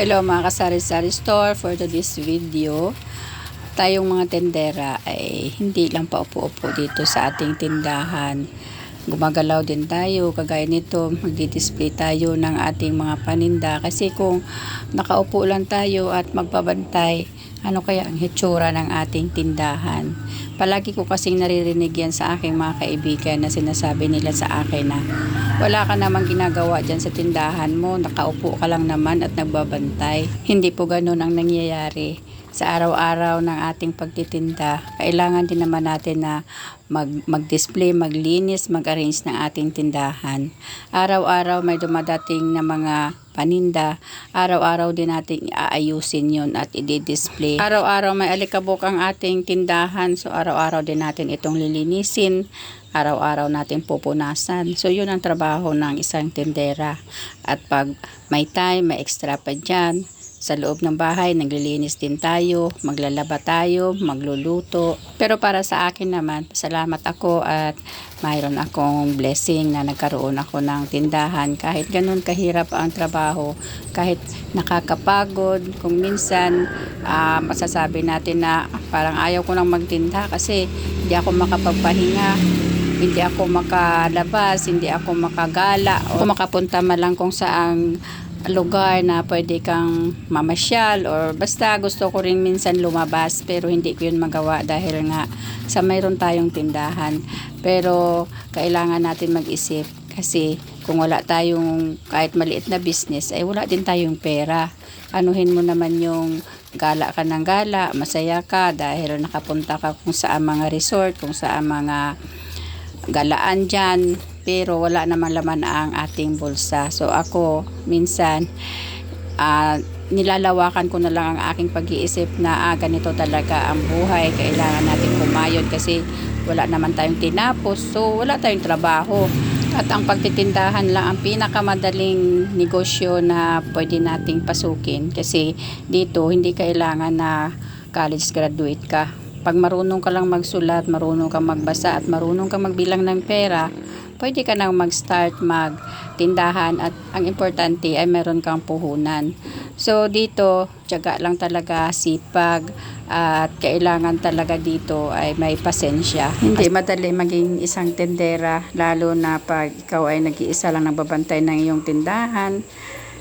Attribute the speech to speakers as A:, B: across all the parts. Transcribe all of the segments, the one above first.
A: Hello mga kasari-sari store for today's video. Tayong mga tendera ay hindi lang paupo-upo dito sa ating tindahan. Gumagalaw din tayo, kagaya nito, magdi-display tayo ng ating mga paninda. Kasi kung nakaupo lang tayo at magpabantay, ano kaya ang hitsura ng ating tindahan? Palagi ko kasing naririnig yan sa aking mga kaibigan na sinasabi nila sa akin na wala ka namang ginagawa dyan sa tindahan mo, nakaupo ka lang naman at nagbabantay. Hindi po ganun ang nangyayari. Sa araw-araw ng ating pagtitinda, kailangan din naman natin na mag, mag-display, maglinis, mag-arrange ng ating tindahan. Araw-araw may dumadating na mga paninda, araw-araw din natin aayusin yon at i-display. Araw-araw may alikabok ang ating tindahan, so araw-araw din natin itong lilinisin, araw-araw natin pupunasan. So yun ang trabaho ng isang tindera. At pag may time, may extra pa dyan, sa loob ng bahay, naglilinis din tayo, maglalaba tayo, magluluto. Pero para sa akin naman, salamat ako at mayroon akong blessing na nagkaroon ako ng tindahan. Kahit ganun kahirap ang trabaho, kahit nakakapagod, kung minsan uh, masasabi natin na parang ayaw ko nang magtinda kasi hindi ako makapagpahinga hindi ako makalabas, hindi ako makagala o makapunta man lang kung saang lugar na pwede kang mamasyal or basta gusto ko rin minsan lumabas pero hindi ko yun magawa dahil nga sa mayroon tayong tindahan. Pero kailangan natin mag-isip kasi kung wala tayong kahit maliit na business ay wala din tayong pera. Anuhin mo naman yung gala ka ng gala masaya ka dahil nakapunta ka kung saan mga resort kung saan mga galaan dyan pero wala naman laman ang ating bulsa. So ako minsan uh, nilalawakan ko na lang ang aking pag-iisip na ah, ganito talaga ang buhay. Kailangan natin kumayod kasi wala naman tayong tinapos. So wala tayong trabaho. At ang pagtitindahan lang ang pinakamadaling negosyo na pwede nating pasukin kasi dito hindi kailangan na college graduate ka. Pag marunong ka lang magsulat, marunong kang magbasa at marunong kang magbilang ng pera, pwede ka nang mag-start magtindahan at ang importante ay meron kang puhunan. So dito, tiyaga lang talaga, sipag at kailangan talaga dito ay may pasensya. Hindi madali maging isang tendera lalo na pag ikaw ay nag-iisa lang nagbabantay ng iyong tindahan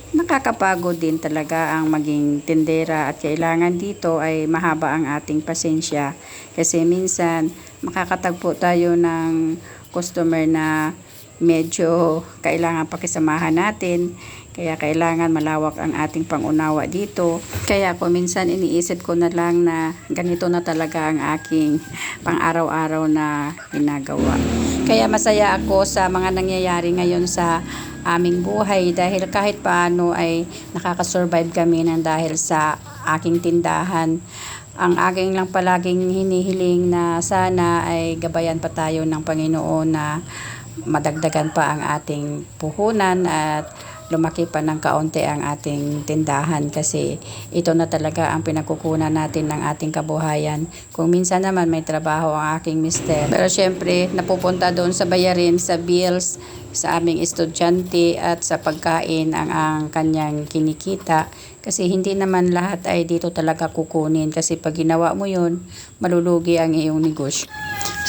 A: nakakapagod din talaga ang maging tendera at kailangan dito ay mahaba ang ating pasensya. Kasi minsan makakatagpo tayo ng customer na medyo kailangan pakisamahan natin. Kaya kailangan malawak ang ating pangunawa dito. Kaya po minsan iniisip ko na lang na ganito na talaga ang aking pang-araw-araw na ginagawa. Kaya masaya ako sa mga nangyayari ngayon sa aming buhay dahil kahit paano ay nakakasurvive kami ng dahil sa aking tindahan ang aking lang palaging hinihiling na sana ay gabayan pa tayo ng Panginoon na madagdagan pa ang ating puhunan at lumaki pa ng kaunti ang ating tindahan kasi ito na talaga ang pinagkukunan natin ng ating kabuhayan. Kung minsan naman may trabaho ang aking mister. Pero syempre, napupunta doon sa bayarin, sa bills, sa aming estudyante at sa pagkain ang, ang kanyang kinikita. Kasi hindi naman lahat ay dito talaga kukunin. Kasi pag ginawa mo yun, malulugi ang iyong negosyo.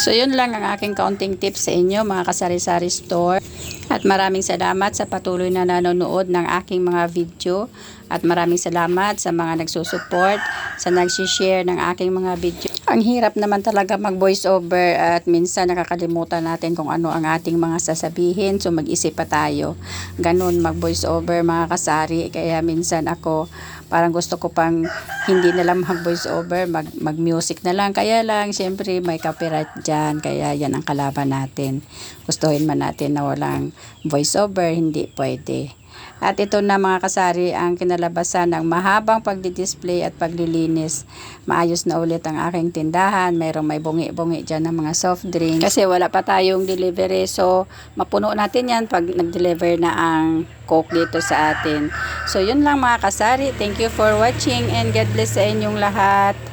A: So yun lang ang aking counting tips sa inyo mga kasari-sari store. At maraming salamat sa patuloy na nanonood ng aking mga video. At maraming salamat sa mga nagsusupport, sa nagsishare ng aking mga video. Ang hirap naman talaga mag voice over at minsan nakakalimutan natin kung ano ang ating mga sasabihin. So mag-isip pa tayo. Ganun mag voice over mga kasari. Kaya minsan ako parang gusto ko pang hindi na lang mag voice over, mag, mag music na lang. Kaya lang, syempre may copyright dyan. Kaya yan ang kalaban natin. Gustuhin man natin na walang voice over, hindi pwede. At ito na mga kasari ang kinalabasan ng mahabang pagdi-display at paglilinis. Maayos na ulit ang aking tindahan. Mayroong may bungi-bungi dyan ng mga soft drinks. Kasi wala pa tayong delivery. So, mapuno natin yan pag nag-deliver na ang coke dito sa atin. So, yun lang mga kasari. Thank you for watching and God bless sa inyong lahat.